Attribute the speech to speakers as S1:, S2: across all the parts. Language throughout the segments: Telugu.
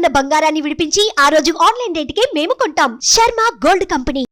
S1: ఉన్న బంగారాన్ని విడిపించి ఆ రోజు ఆన్లైన్ రేటుకే మేము కొంటాం. Sharma gold company.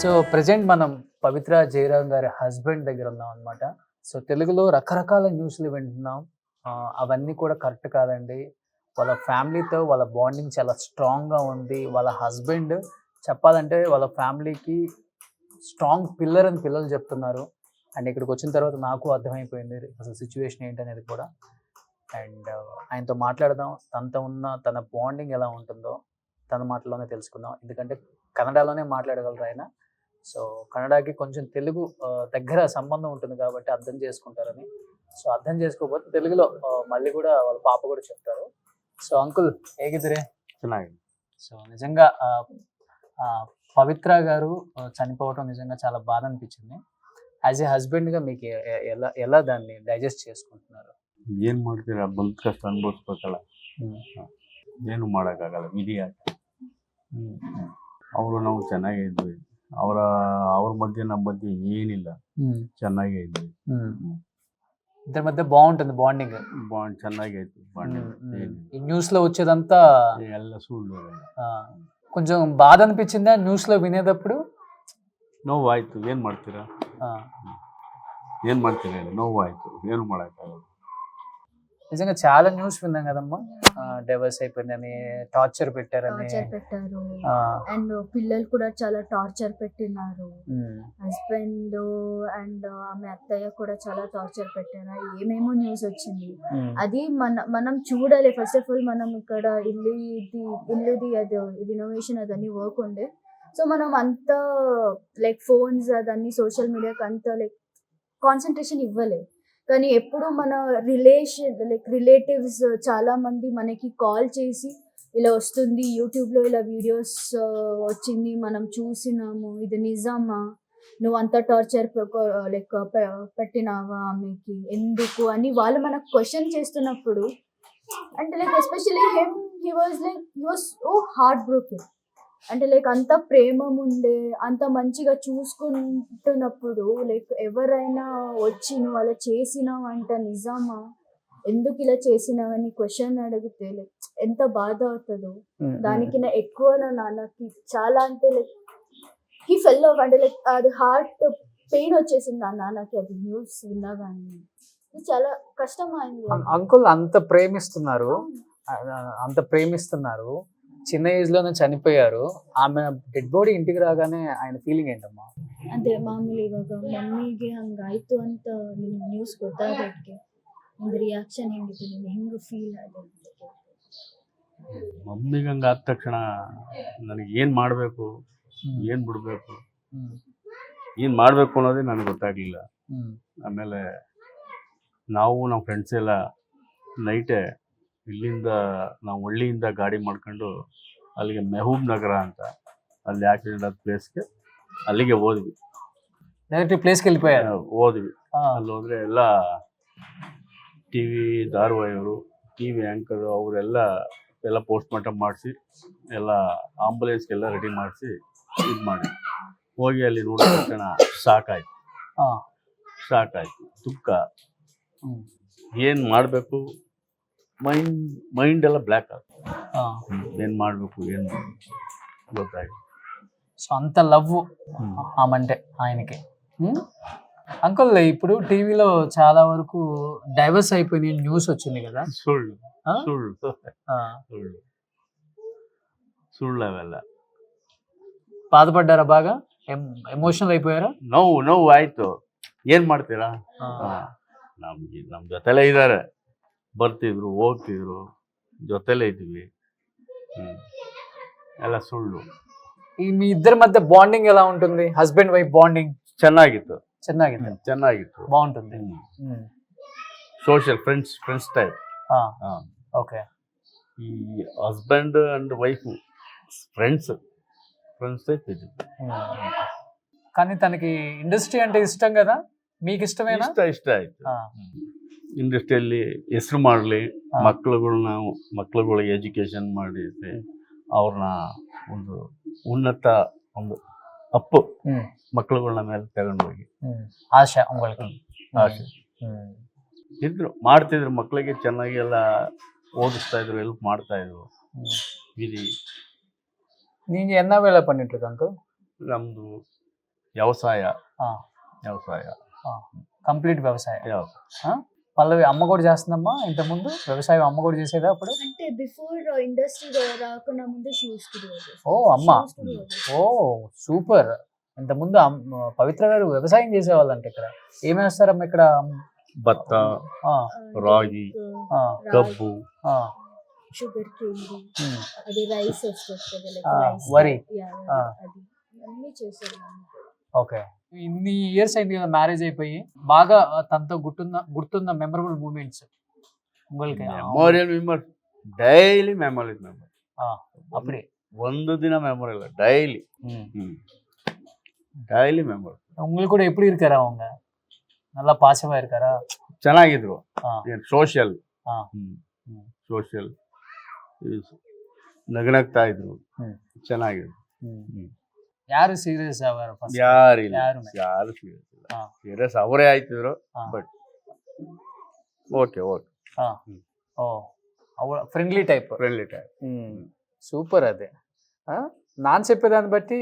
S2: So present మనం పవిత్ర జయరామ్ గారి హస్బెండ్ దగ్గర ఉన్నాం అనమాట సో తెలుగులో రకరకాల న్యూస్లు వింటున్నాం. అవన్నీ కూడా కరెక్ట్ కాదండి. వాళ్ళ ఫ్యామిలీతో వాళ్ళ బాండింగ్ చాలా స్ట్రాంగ్గా ఉంది. వాళ్ళ హస్బెండ్ చెప్పాలంటే వాళ్ళ ఫ్యామిలీకి స్ట్రాంగ్ పిల్లర్ అని పిల్లలు చెప్తున్నారు. అండ్ ఇక్కడికి వచ్చిన తర్వాత నాకు అర్థమైపోయింది అసలు సిచ్యువేషన్ ఏంటనేది కూడా. అండ్ ఆయనతో మాట్లాడదాం. తనతో ఉన్న తన బాండింగ్ ఎలా ఉంటుందో తన మాటలోనే తెలుసుకుందాం. ఎందుకంటే కన్నడలోనే మాట్లాడగలరు ఆయన. సో కన్నడకి కొంచెం తెలుగు దగ్గర సంబంధం ఉంటుంది కాబట్టి అర్థం చేసుకుంటారని. సో అర్థం చేసుకోకపోతే తెలుగులో మళ్ళీ కూడా వాళ్ళ పాప కూడా చెప్తారు. సో అంకుల్ ಹೇಗಿದ್ದೀರಿ
S3: ಚೆನ್ನಾಗಿದೆ
S2: సో నిజంగా ఆ, ఆ, పవిత్ర గారు ఆ, చనిపోవటం నిజంగా చాలా బాధ అనిపించింది యాజ్ ఏ హస్బెండ్గా మీకు ఎ- ఎ- ఎలా ఎలా దాన్ని డైజెస్ట్ చేసుకుంటున్నారు
S3: ಏನ್ ಮಾಡ್ತೀರಾ ಬಂದ್ ಕಷ್ಟ ಅನ್ಭವಿಸ್ಬೇಕಲ್ಲ ಏನು ಮಾಡೋಕ್ಕಾಗಲ್ಲ ವಿಧಿ ಆಟ ಅವರು ನಾವು ಚೆನ್ನಾಗೇ ಇದ್ವಿ ಅವರ ಅವ್ರ ಮಧ್ಯೆ ನಮ್ಮ ಮಧ್ಯೆ ಏನಿಲ್ಲ ಚೆನ್ನಾಗೇ ಇದ್ವಿ
S2: ఇద్దరి మధ్య బాగుంటుంది బాండింగ్
S3: ಬಾಂಡ್ ಚೆನ್ನಾಗೇ ಇತ್ತು ಬಾಂಡ್
S2: ఈ న్యూస్ లో వచ్చేదంతా
S3: ಎಲ್ಲ ಸುಳ್ಳು ಅವೆಲ್ಲ.
S2: ఆ, కొంచెం బాధ అనిపించిందా న్యూస్ లో వినేటప్పుడు
S3: ನೋವಾಯ್ತು ಏನ್ ಮಾಡ್ತೀರಾ
S2: ఆ,
S3: ಏನ್ ಮಾಡ್ತೀರಾ ಹೇಳಿ ನೋವಾಯ್ತು ಏನು ಮಾಡೋಕ್ಕಾಗಲ್ಲ
S2: నిజంగా చాలా న్యూస్ విన్నాం కదమ్మా. డైవర్స్ అయిపోయిందని టార్చర్ పెట్టారని.
S4: టార్చర్ పెట్టారు. అండ్ పిల్లలు కూడా చాలా టార్చర్ పెట్టినారు.
S2: ఉమ్,
S4: హస్బెండ్ అండ్ ఆమె అత్తయ్య కూడా చాలా టార్చర్ పెట్టారు. ఏమేమో న్యూస్ వచ్చింది.
S2: ఉమ్,
S4: అది మన మనం చూడాలి. ఫస్ట్ ఆఫ్ ఆల్ మనం ఇక్కడ ఇల్లు ఇది ఇల్లుది అది రినోవేషన్ అదన్నీ వర్క్ ఉండే. సో మనం అంత లైక్ ఫోన్స్ అదన్నీ సోషల్ మీడియాకి అంత లైక్ కాన్సన్ట్రేషన్ ఇవ్వలేదు. కానీ ఎప్పుడు మన రిలేషన్ లైక్ రిలేటివ్స్ చాలా మంది మనకి కాల్ చేసి ఇలా వస్తుంది యూట్యూబ్లో ఇలా వీడియోస్ వచ్చింది మనం చూసినాము ఇది నిజామా? నువ్వు అంత టార్చర్ లైక్ పెట్టినావా ఆమెకి? ఎందుకు? అని వాళ్ళు మనకు క్వశ్చన్ చేస్తున్నప్పుడు అంటే like especially hmm he was like he was oh heart broken అంటే లైక్ అంత ప్రేమ ఉండే అంత మంచిగా చూసుకుంటున్నప్పుడు లైక్ ఎవరైనా వచ్చి నువ్వు అలా చేసినావు అంట నిజమా? ఎందుకు ఇలా చేసినావని క్వశ్చన్ అడిగితే లైక్ ఎంత బాధ అవుతుందో. దానికి నా ఎక్కువ నా నాన్నకి చాలా అంటే లైక్ హీ ఫెల్ అంటే లైక్ అది హార్ట్ పెయిన్ వచ్చేసింది నా నాన్నకి అది న్యూస్ విన్నా కానీ ఇది చాలా కష్టం అయింది
S2: అం- అంకుల్ అంత ప్రేమిస్తున్నారు. అంత ప్రేమిస్తున్నారు. చిన్న ఏజ్ లోనే చనిపోయారు ఆమె డెడ్ బాడీ ఇంటికి రాగానే ఆయన ఫీలింగ్ ఏంటమ్మా
S4: ಅದೇ ಮಾಮೂಲಿ ಇವಾಗ ಮಮ್ಮಿಗೆ ಹಂಗಾಯ್ತು ಅಂತ ನಿಮ್ಗೆ ನ್ಯೂಸ್ ಗೊತ್ತಾಗೋದಕ್ಕೆ ನಿಮ್ದು ರಿಯಾಕ್ಷನ್ ಹೆಂಗಿತ್ತು ನಿಮ್ಗೆ ಹೆಂಗೆ ಫೀಲ್ ಆಗಿದೆ
S3: ಮಮ್ಮಿಗೆ ಹಂಗೆ ಆದ ತಕ್ಷಣ ನನಗೆ ಏನು ಮಾಡಬೇಕು ಏನು ಬಿಡಬೇಕು
S2: ಹ್ಮ್,
S3: ಏನು ಮಾಡಬೇಕು ಅನ್ನೋದೇ ನನಗೆ ಗೊತ್ತಾಗಲಿಲ್ಲ
S2: ಹ್ಮ್,
S3: ಆಮೇಲೆ ನಾವು ನಮ್ಮ ಫ್ರೆಂಡ್ಸ್ ಎಲ್ಲ ನೈಟೇ ಇಲ್ಲಿಂದ ನಾವು ಹಳ್ಳಿಯಿಂದ ಗಾಡಿ ಮಾಡ್ಕೊಂಡು ಅಲ್ಲಿಗೆ ಮೆಹಬೂಬ್ ನಗರ ಅಂತ ಅಲ್ಲಿ ಆಕ್ಸಿಡೆಂಟ್ ಆದ ಪ್ಲೇಸ್ಗೆ ಅಲ್ಲಿಗೆ ಹೋದ್ವಿ
S2: డైరెక్ట్ ప్లేస్కి వెళ్ళిపోయారు
S3: ಹೋದ್ವಿ
S2: ఆ,
S3: ಅಲ್ಲಿ ಹೋದ್ರೆ ಎಲ್ಲ T V ಧಾರಾವಾಹಿಯವರು T V anchor ಅವರೆಲ್ಲ ಎಲ್ಲ ಪೋಸ್ಟ್ ಮಾರ್ಟಮ್ ಮಾಡಿಸಿ ಎಲ್ಲ ಆಂಬುಲೆನ್ಸ್ಗೆಲ್ಲ ರೆಡಿ ಮಾಡಿಸಿ ಇದು ಮಾಡಿ ಹೋಗಿ ಅಲ್ಲಿ ನೋಡಿದ ತಕ್ಷಣ ಸಾಕಾಯ್ತು
S2: ఆ,
S3: ಸಾಕಾಯ್ತು ದುಃಖ
S2: ಹ್ಮ್,
S3: ಏನು ಮಾಡಬೇಕು ಮೈಂಡ್ ಮೈಂಡ್ ಎಲ್ಲ ಬ್ಲ್ಯಾಕ್ ಆಗುತ್ತೆ
S2: ఆ.
S3: ಏನು ಮಾಡಬೇಕು ಏನು ಗೊತ್ತಾಯ್ತು
S2: సో అంత లవ్ ఆమంటే ఆయనకి ఉమ్? అంకుల్ ఇప్పుడు టీవీలో చాలా వరకు డైవర్స్ అయిపోయింది న్యూస్ వచ్చింది కదా
S3: ಸುಳ್ಳು
S2: ఆ?
S3: ಸುಳ್ಳು
S2: ఆ,
S3: ಸುಳ್ಳು ಸುಳ್ಳು ಅವೆಲ್ಲ
S2: బాధపడ్డారా బాగా ఎమోషనల్ అయిపోయారా
S3: ನೋವು ನೋವು ಆಯ್ತು ಏನ್ ಮಾಡ್ತೀರಾ
S2: ఆ,
S3: ನಮ್ಗೆ ನಮ್ಮ ಜೊತೆಲೇ ಇದ್ದಾರೆ ಬರ್ತಿದ್ರು ಹೋಗ್ತಿದ್ರು ಜೊತೆಲೇ ಇದ್ವಿ ಹ್ಮ್. ಎಲ್ಲ ಸುಳ್ಳು
S2: ఈ మీ ఇద్దరి మధ్య బాండింగ్ ఎలా ఉంటుంది హస్బెండ్ వైఫ్ బాండింగ్
S3: ಚೆನ್ನಾಗಿತ್ತು
S2: ಚೆನ್ನಾಗಿದೆ
S3: ಚೆನ್ನಾಗಿತ್ತು
S2: బాగుంటుంది um,
S3: social friends friends type
S2: ఆ, ఓకే
S3: ಈ husband and wife friends friends type ಇದ್ವಿ
S2: ఉమ్. కానీ తనకి ఇండస్ట్రీ అంటే ఇష్టం కదా మీకు ఇష్టమేనా
S3: ಇಷ್ಟ ಇಷ್ಟ ಆಯ್ತು
S2: ఆ,
S3: ಇಂಡಸ್ಟ್ರಿಯಲ್ಲಿ ಹೆಸರು ಮಾಡಲಿ ಮಕ್ಕಳುಗಳನ್ನ ಮಕ್ಕಳುಗಳಿಗೆ ಎಜುಕೇಷನ್ ಮಾಡಿ ಅವ್ರನ್ನ ಒಂದು ಉನ್ನತ ಒಂದು ಅಪ್ಪು ಮಕ್ಕಳುಗಳನ್ನ ಮೇಲೆ ತಗೊಂಡೋಗಿ.
S2: ಆಶೆ ಆಶೆ.
S3: ಇದ್ರು ಮಾಡ್ತಿದ್ರು ಮಕ್ಕಳಿಗೆ ಚೆನ್ನಾಗಿ ಎಲ್ಲ ಓದಿಸ್ತಾ ಇದ್ರು ಹೆಲ್ಪ್ ಮಾಡ್ತಾ ಇದ್ರು. ವಿಧಿ
S2: நீங்க ಎನ್ನ வேலை பண்ணிட்டு இருக்காங்க
S3: ನಮ್ದು ವ್ಯವಸಾಯ. ವ್ಯವಸಾಯ.
S2: ಕಂಪ್ಲೀಟ್ ವ್ಯವಸಾಯ.
S3: ಯಾವ
S2: పల్లవి అమ్మ కూడా చేస్తుందమ్మా ముందు వ్యవసాయం అమ్మ కూడా చేసేదా అప్పుడు?
S4: అంటే బిఫోర్ ఇండస్ట్రీ రాకుండా ముందు షూస్
S2: ఓ అమ్మ. ఓ సూపర్ ఇంతకుముందు పవిత్ర గారు వ్యవసాయం చేసేవాళ్ళంట ఇక్కడ. ఏమి వేస్తారమ్మ ఇక్కడ? బత్త
S3: రాగి
S2: గబ్బు.
S4: Sugar
S2: hmm.
S4: అది రైస్
S2: వరి.
S4: అన్ని
S2: ఓకే ఇన్ని ఇయర్స్ అయింది కదా మ్యారేజ్ అయిపోయి బాగా తనతో గుర్తున్న గుర్తున్న మెమరబుల్ మూమెంట్స్ உங்களுக்கு
S3: memorial memory daily memory memory
S2: అప్పుడే
S3: ಒಂದು ದಿನ ಮೆಮೊರಿ ಇಲ್ಲ ಡೈಲಿ
S2: ఉమ్.
S3: ಡೈಲಿ ಮೆಮೊರಿ
S2: உங்களுக்கு கூட எப்படி இருக்காரு அவங்க நல்லா பாசமா இருக்காரா
S3: ಚೆನ್ನಾಗಿದ್ರು
S2: ಆ.
S3: ಸೋಷಿಯಲ್
S2: ಆ.
S3: ಹ್ಮ್
S2: ಹ್ಮ್.
S3: ಸೋಷಿಯಲ್ ನಗನಗ್ತಾ ಇದ್ರು
S2: ಹ್ಮ್.
S3: ಚೆನ್ನಾಗಿದ್ರು
S2: ఉమ్.
S3: ಹ್ಮ್.
S2: ಯಾರು ಸೀರಿಯಸ್ ಅವರು ಫಸ್ಟ್
S3: ಯಾರಿಲ್ಲ
S2: ಯಾರು
S3: ಯಾರು serious ಇಲ್ಲ
S2: ಆ.
S3: ಸೀರಿಯಸ್ ಅವರೇ ಆಯ್ತಿದ್ರು
S2: ಆ.
S3: ಬಟ್ ಓಕೆ ಓಕೆ
S2: ఓ అవ friendly type
S3: friendly time
S2: super అది ఆ? నాన్న చెప్పేదాన్ని బట్టి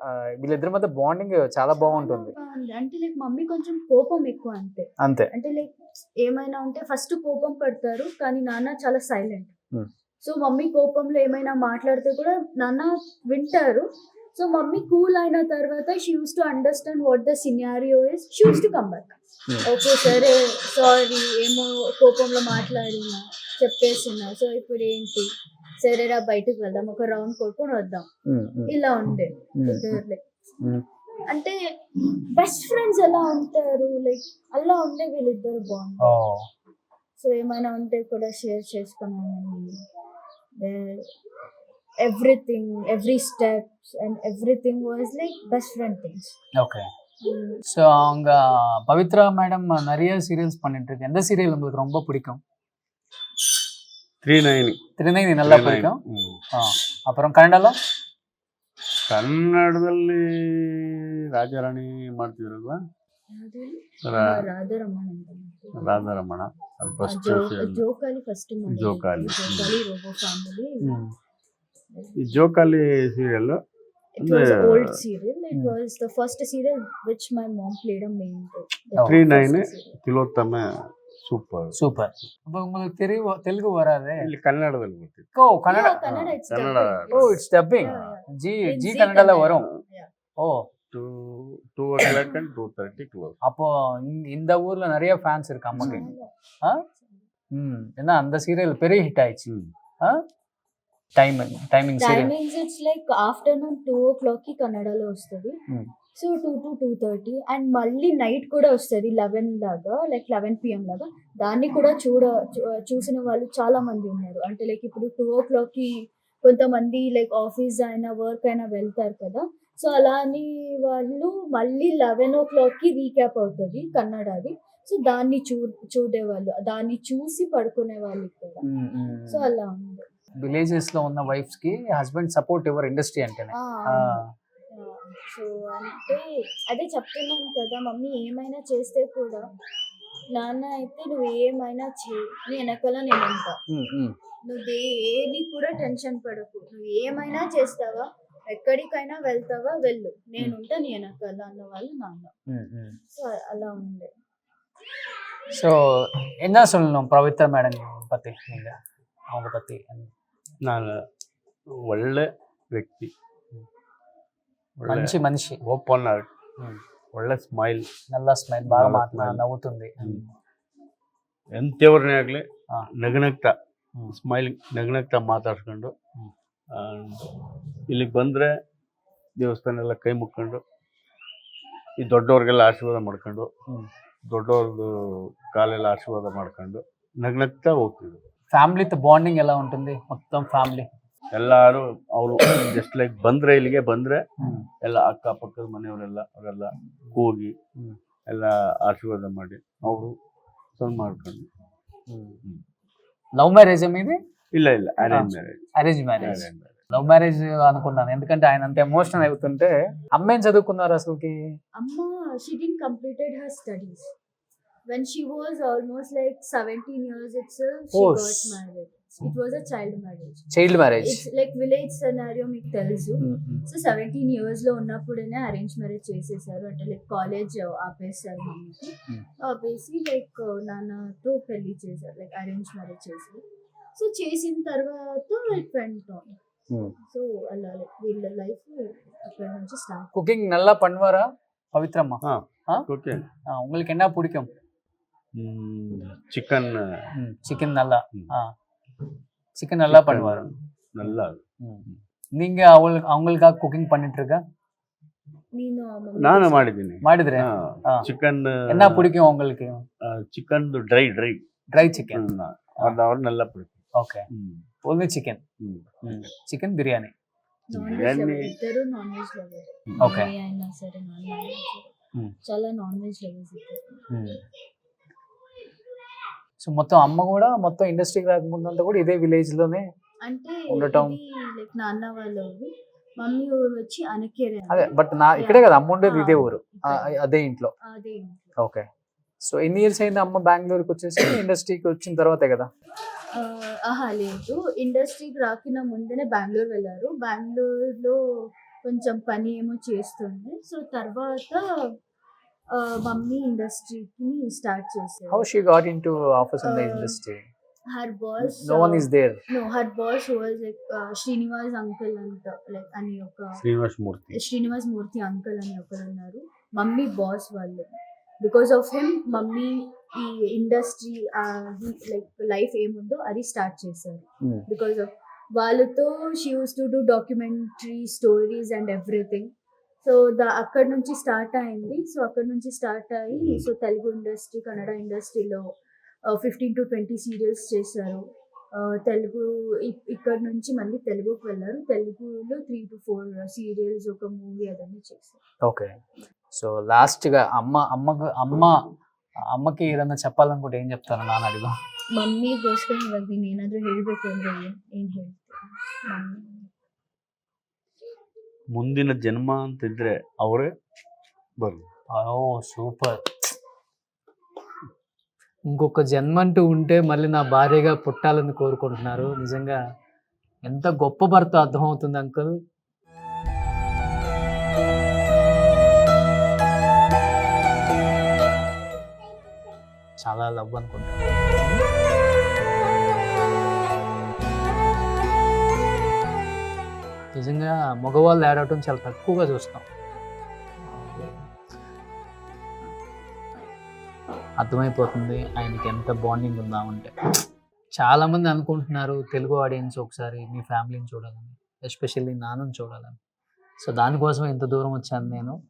S2: ఆ, వీళ్ళిద్దరి మధ్య బాండింగ్ చాలా బాగుంటుంది
S4: బాగుంది. అంటే లైక్ మమ్మీ కొంచెం కోపం ఎక్కువ అంతే
S2: అంతే
S4: అంటే లైక్ ఏమైనా ఉంటే ఫస్ట్ కోపం పడతారు కానీ నాన్న చాలా సైలెంట్
S2: Hmm.
S4: సో మమ్మీ కోపంలో ఏమైనా మాట్లాడితే కూడా నాన్న వింటారు సో మమ్మీ కూల్ అయిన తర్వాత she use to understand what the scenario is she use to come back
S2: Hmm.
S4: Okay సరే సారీ ఏమో కోపంలో మాట్లాడినా చెప్పేస్తున్నా. సో ఇప్పుడు ఏంటి? సరేరా బయటకు వెళ్దాం. ఒక రౌండ్ కొట్టుకొని వద్దాం.
S2: ఉమ్, ఉమ్,
S4: ఇలా ఉండే.
S2: ఉమ్.
S4: అంటే బెస్ట్ ఫ్రెండ్స్ ఎలా ఉంటారు? లైక్ అలా ఉండే వీళ్ళిద్దరు బాగుంది సో ఏమైనా ఉంటే కూడా షేర్ చేసుకున్నాను everything, every step, and everything was like best friend things.
S2: Okay. So அவங்க பவித்ரா மேடம் நிறைய சீரியல்ஸ் பண்ணிட்டு இருக்கு எந்த சீரியல் உங்களுக்கு ரொம்ப பிடிக்கும்
S3: த்ரீ நைன்
S2: த்ரீ நைன் நல்லா பிடிக்கும் அப்புறம் கன்னடால
S3: ಕನ್ನಡದಲ್ಲಿ ರಾಜಾರಾಣಿ ಮಾಡ್ತಿದ್ರಲ್ವ ರಾಧಾರಮಣ ಫಸ್ಟ್
S4: ಜೋಕಾಲಿ ಜೋಕಾಲಿ
S3: ಈ ಜೋಕಾಲಿ ಸೀರಿಯಲ್
S4: It was
S3: ಅಂದ್ರೆ-
S4: old serial. It
S2: Hmm.
S4: was the first serial which my mom played a main role. The
S2: Oh.
S3: Three
S4: first
S3: nine
S4: serial.
S3: Tilottama super
S2: super அப்போ உங்களுக்கு தெலுங்கு தெலுங்கு வராதே
S3: ಇಲ್ಲಿ ಕನ್ನಡದಲ್ಲಿ ಬರ್ತಿತ್ತು
S2: ஓ Kannada
S4: Yeah, Kannada, it's
S3: Kannada.
S4: dubbing.
S2: O it's dubbing
S4: Yeah, yeah.
S2: Zee
S4: In
S2: Zee
S4: Zee
S2: கன்னடால
S4: Kannada.
S2: வரும்
S4: Yeah.
S3: Oh two two o'clock and two thirty close
S2: அப்போ இந்த- இந்த ஊர்ல நிறைய ஃபேன்ஸ் இருக்கு அம்மாக்கு ஆ ம் ஏன்னா அந்த சீரியல் பெரிய ஹிட் ஆயிடுச்சு ஆ Timing timing
S4: timings it's like afternoon two ఓ క్లాక్కి కన్నడలో వస్తుంది.
S2: Hmm.
S4: So two to two thirty and మళ్ళీ నైట్ కూడా వస్తుంది లెవెన్ లాగా లైక్ లెవెన్ పిఎం లాగా. దాన్ని కూడా చూడ చూసిన వాళ్ళు చాలా మంది ఉన్నారు. అంటే లైక్ ఇప్పుడు టూ ఓ క్లాక్కి కొంతమంది లైక్ ఆఫీస్ అయినా వర్క్ అయినా వెళ్తారు కదా. సో అలా అని వాళ్ళు మళ్ళీ లెవెన్ ఓ క్లాక్కి రీక్యాప్ అవుతుంది కన్నడది సో దాన్ని చూ చూడేవాళ్ళు దాన్ని చూసి పడుకునే వాళ్ళు కూడా. సో అలా ఉంది.
S2: విలేజెస్ లో ఉన్న వైఫ్స్ కి హస్బెండ్ సపోర్ట్ ఎవరు ఇండస్ట్రీ అంటేనే
S4: ఆ,
S2: ఆ,
S4: సో అంటే అదే చెప్తున్నాను కదా మమ్మీ ఏమైనా చేస్తే కూడా నాన్న అయితే నువ్వు ఏమైనా చే నీ వెనకాల నేను ఉంటా
S2: ఉమ్, ఉమ్,
S4: నువ్వు దే- ఏది కూడా టెన్షన్ పడకు నువ్వు ఏమైనా చేస్తావా ఎక్కడికైనా వెళ్తావా వెళ్ళు నేను ఉంటా నీ వెనకాల అన్న వాళ్ళు నాన్న
S2: ఉమ్, ఉమ్.
S4: సో అలా ఉండే
S2: ஸோ என்ன சொல்லணும் பவித்ரா மேடம் பத்தி நீங்க அவங்க பத்தி
S3: ನಾನು ಒಳ್ಳೆ ವ್ಯಕ್ತಿ ಒಳ್ಳೆ
S2: మంచి మనిషి
S3: ಓಪನ್ ಹಾರ್ಟ್
S2: ఉమ్,
S3: ಒಳ್ಳೆ ಸ್ಮೈಲ್
S2: నల్ల స్మైల్ బాగా
S3: నల్ల
S2: మాట్లా
S3: smile.
S2: నవ్వుతుంది
S3: ఉమ్. ಎಂಥವ್ರನ್ನೇ ಆಗಲಿ
S2: ಆ.
S3: ನಗನಗ್ತಾ
S2: ಹ್ಮ್.
S3: ಸ್ಮೈಲ್ ನಗನಗ್ತಾ ಮಾತಾಡ್ಸ್ಕೊಂಡು
S2: ಹ್ಮ್.
S3: ಆ, ಇಲ್ಲಿಗೆ ಬಂದರೆ ದೇವಸ್ಥಾನ ಎಲ್ಲ ಕೈ ಮುಕ್ಕೊಂಡು ಈ ದೊಡ್ಡವ್ರಿಗೆಲ್ಲ ಆಶೀರ್ವಾದ ಮಾಡ್ಕೊಂಡು
S2: ಹ್ಮ್.
S3: ದೊಡ್ಡವ್ರದ್ದು ಕಾಲೆಲ್ಲ ಆಶೀರ್ವಾದ ಮಾಡ್ಕೊಂಡು ನಗ್ನಗ್ತಾ ಹೋಗ್ತಿದ್ರು
S2: ఫ్యామిలీతో బాండింగ్ ఎలా ఉంటుంది మొత్తం ఫ్యామిలీ
S3: ಎಲ್ಲರೂ ಅವರು ಜಸ್ಟ್ ಲೈಕ್ ಬಂದ್ರೆ ಇಲ್ಲಿಗೆ ಬಂದ್ರೆ ಎಲ್ಲ ಅಕ್ಕಪಕ್ಕದ ಮನೆಯವರೆಲ್ಲ ಅವರೆಲ್ಲ ಹೋಗಿ
S2: ಹ್ಮ್.
S3: ಎಲ್ಲ ಆಶೀರ್ವಾದ ಮಾಡಿ ಅವರು ಸ್ವಲ್ಪ ಮಾಡ್ಕೊಂಡು
S2: లవ్ మ్యారేజ్ మీది
S3: ಇಲ್ಲ ಇಲ್ಲ arrange marriage
S2: arrange marriage
S3: arrange marriage
S2: love marriage అనుకున్నాను ఎందుకంటే ఆయన అంత ఎమోషనల్ అవుతుంటే అమ్మ ఏం చదువుకున్నారు అసలుకి
S4: Amma, she didn't completed her studies. When she was almost like 17 years itself, she
S2: Oh,
S4: got
S2: s-
S4: married. It was a child marriage.
S2: Child marriage
S4: It's like village scenario మీకు తెలుసు సో సెవెంటీన్ ఇయర్స్ లో ఉన్నప్పుడేనే అరేంజ్ మ్యారేజ్ చేసేసారు అంటే లైక్ కాలేజ్ ఆపేసారు మమ్మీకి
S2: Hmm.
S4: ఆపేసి లైక్ నాన్నతో పెళ్లి చేశారు లైక్ అరేంజ్ మ్యారేజ్ చేశారు సో చేసిన తర్వాత ఇట్ వెంట్ ఆన్ సో అలా like వీళ్ళ లైఫ్ అక్కడ నుంచి స్టార్ట్
S2: కుకింగ్ నల్లా பண்ணுவாரா పవిత్రమ్మ
S3: ஓகே
S2: ஆ, உங்களுக்கு என்ன பிடிக்கும்
S3: சிக்கன்
S2: சிக்கன் நல்லா
S3: ம்.
S2: சிக்கன் நல்லா பண்ணுவாரு
S3: நல்லா
S2: ம். நீங்க அவங்களுக்கு அவங்களுக்காக குக்கிங் பண்ணிட்டு இருக்க
S4: నేను mummy
S3: ನಾನು
S4: కోసం-
S3: ಮಾಡಿದ್ದೀನಿ
S2: ಮಾಡಿದ್ರೆ ಆ.
S3: ಚಿಕನ್
S2: என்ன பிடிக்கும் உங்களுக்கு
S3: chicken dry dry
S2: dry chicken
S3: ಅದು ಅವ್ರು ನೆಲ್ಲ பிடிக்கும்
S2: okay only chicken chicken biryani
S4: non veg
S3: biryani-
S4: lover ఇద్దరు నాన్ వెజ్ లవర్
S2: Okay.
S4: అయినా సరే నాన్ వెజ్
S2: Hmm.
S4: చాలా నాన్ వెజ్ లవర్స్ ఇద్దరు
S2: సో మొత్తం అమ్మ కూడా మొత్తం ఇండస్ట్రీకి రాకముందు అంతా కూడా ఇదే విలేజ్లోనే
S4: అంటే
S2: ఉండటం.
S4: లైక్ నాన్న వాళ్ళ మమ్మీ ఊరు వచ్చి అనకేరే
S2: అదే బట్ నా ఇక్కడే కదా అమ్మ ఉండేది ఇదే ఊరు. అదే ఇంట్లో.
S4: అదే.
S2: ఓకే సో ఎన్ని ఇయర్స్ అయింది అమ్మ బెంగళూరుకి వచ్చేసి? ఇండస్ట్రీకి వచ్చిన తర్వాతే కదా?
S4: ఆహా లేదు. ఇండస్ట్రీకి రాకిన ముందనే బెంగళూరు వెళ్ళారు. బెంగళూరులో కొంచెం పని ఏమో చేస్తుండే. సో తర్వాత మమ్మీ ఇండస్ట్రీకి స్టార్ట్
S2: హౌ
S4: చేశారు
S2: she got into office in
S4: the
S2: industry
S4: her boss
S2: no one is there
S4: no her boss was like Srinivas uncle అంట లైక్ అని ఒక
S3: శ్రీనివాస్ మూర్తి
S4: శ్రీనివాస్ మూర్తి అంకుల్ అని ఒకరు ఉన్నారు మమ్మీ బాస్ వాళ్ళు. బికాస్ ఆఫ్ హిమ్ మమ్మీ ఈ ఇండస్ట్రీ లైక్ లైఫ్ ఏముందో అది స్టార్ట్ చేశారు. బికాస్ ఆఫ్ వాళ్ళతో she use to do documentary stories and everything so దా అక్కడ నుంచి స్టార్ట్ అయింది సో అక్కడ నుంచి స్టార్ట్ అయ్యి సో తెలుగు ఇండస్ట్రీ కన్నడ ఇండస్ట్రీలో ఫిఫ్టీన్ టు ట్వంటీ సీరియల్స్ చేశారు ఆ, తెలుగు ఇ- ఇక్కడ నుంచి మళ్ళీ తెలుగుకి వెళ్ళారు తెలుగులో త్రీ టు ఫోర్ సీరియల్స్ ఒక మూవీ అదన్నీ చేశారు
S2: ఓకే సో లాస్ట్ గా అమ్మ అమ్మకు అమ్మ అమ్మకి ఏదన్నా చెప్పాలనుకుంటే ಏನ್ చెప్తాను ನಾನು ಅಡಿಗ
S4: ಮಮ್ಮಿಗೋಸ್ಕರ ಇವಾಗ ನೀನು ಏನಾದರೂ ಹೇಳಬೇಕು ಅಂದ್ರೆ ಏನು ಏನು ಹೇಳ್ತೀನಿ ಮಮ್ಮಿ
S3: ಮುಂದಿನ ಜನ್ಮ ಅಂತಿದ್ರೆ ಅವರೇ ಬರು
S2: ఓ సూపర్ ఇంకొక జన్మ అంటూ ఉంటే మళ్ళీ నా భార్యగా పుట్టాలని కోరుకుంటున్నారు నిజంగా ఎంత గొప్ప భర్త అర్థమవుతుంది అంకుల్ చాలా లవ్ అనుకుంటా నిజంగా మగవాళ్ళు ఏడవటం చాలా తక్కువగా చూస్తాం. అర్థమైపోతుంది ఆయనకి ఎంత బాండింగ్ ఉందామంటే. చాలా చాలామంది అనుకుంటున్నారు తెలుగు ఆడియన్స్ ఒకసారి మీ ఫ్యామిలీని చూడాలని ఎస్పెషల్లీ నాన్నని చూడాలని. సో దానికోసం ఇంత దూరం వచ్చాను నేను.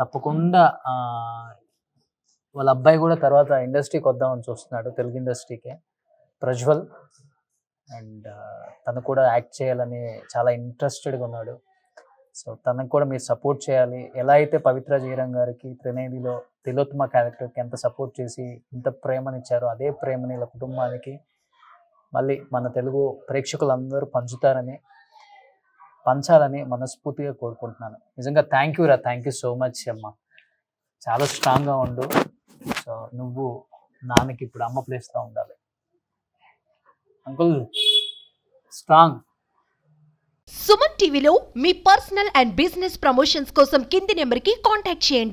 S2: తప్పకుండా వాళ్ళ అబ్బాయి కూడా తర్వాత ఇండస్ట్రీకి వద్దామని చూస్తున్నాడు తెలుగు ఇండస్ట్రీకే ప్రజ్వల్ అండ్ తను కూడా యాక్ట్ చేయాలని చాలా ఇంట్రెస్టెడ్గా ఉన్నాడు. సో తనకు కూడా మీరు సపోర్ట్ చేయాలి. ఎలా అయితే పవిత్ర జయరాం గారికి త్రినేదిలో తిలోత్తమ క్యారెక్టర్కి ఎంత సపోర్ట్ చేసి ఎంత ప్రేమనిచ్చారో అదే ప్రేమని ఇలా కుటుంబానికి మళ్ళీ మన తెలుగు ప్రేక్షకులందరూ పంచుతారని పంచాలని మనస్ఫూర్తిగా కోరుకుంటున్నాను. నిజంగా థ్యాంక్ యూ రా. థ్యాంక్ యూ సో మచ్ అమ్మ. చాలా స్ట్రాంగ్గా ఉండు. సో నువ్వు నాన్నకి ఇప్పుడు అమ్మ ప్లేస్లో ఉండాలి. Uncle strong.
S1: సుమన్ టీవీలో మీ పర్సనల్ అండ్ బిజినెస్ ప్రమోషన్స్ కోసం కింది నెంబర్కి కాంటాక్ట్ చేయండి.